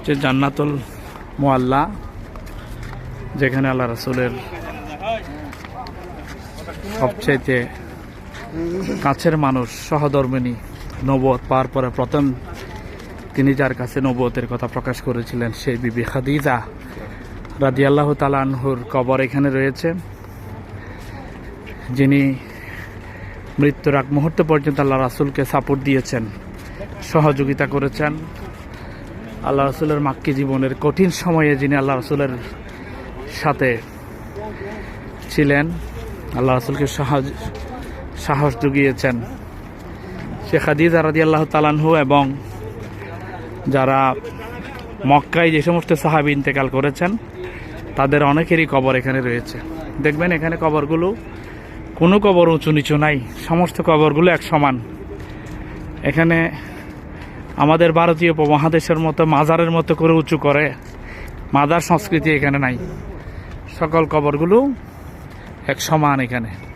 হচ্ছে জান্নাতুল মোয়াল্লা, যেখানে আল্লাহ রাসুলের সবচাইতে কাছের মানুষ, সহধর্মিনী নবত পাওয়ার পরে প্রথম তিনি যার কাছে নবতের কথা প্রকাশ করেছিলেন সেই বিবি খাদিজা রাজি আল্লাহ তালানহুর কবর এখানে রয়েছে। যিনি মৃত্যুর আগ মুহূর্ত পর্যন্ত আল্লাহ রাসুলকে সাপোর্ট দিয়েছেন, সহযোগিতা করেছেন। আল্লাহ রসুলের মাক্কি জীবনের কঠিন সময়ে যিনি আল্লাহ রসুলের সাথে ছিলেন, আল্লাহ রসুলকে সাহস সাহস জুগিয়েছেন। শেখ হাদিজা রাদি আল্লাহ তালানহু এবং যারা মক্কায় যে সমস্ত সাহাবি ইন্তেকাল করেছেন, তাদের অনেকেরই কবর এখানে রয়েছে। দেখবেন এখানে কবরগুলো, কোনো কবর উঁচু নিচু নাই, সমস্ত কবরগুলো এক সমান। এখানে আমাদের ভারতীয় উপমহাদেশের মতো মাজারের মতো করে উঁচু করে। মাজার সংস্কৃতি এখানে নাই। সকল কবরগুলো এক সমান এখানে।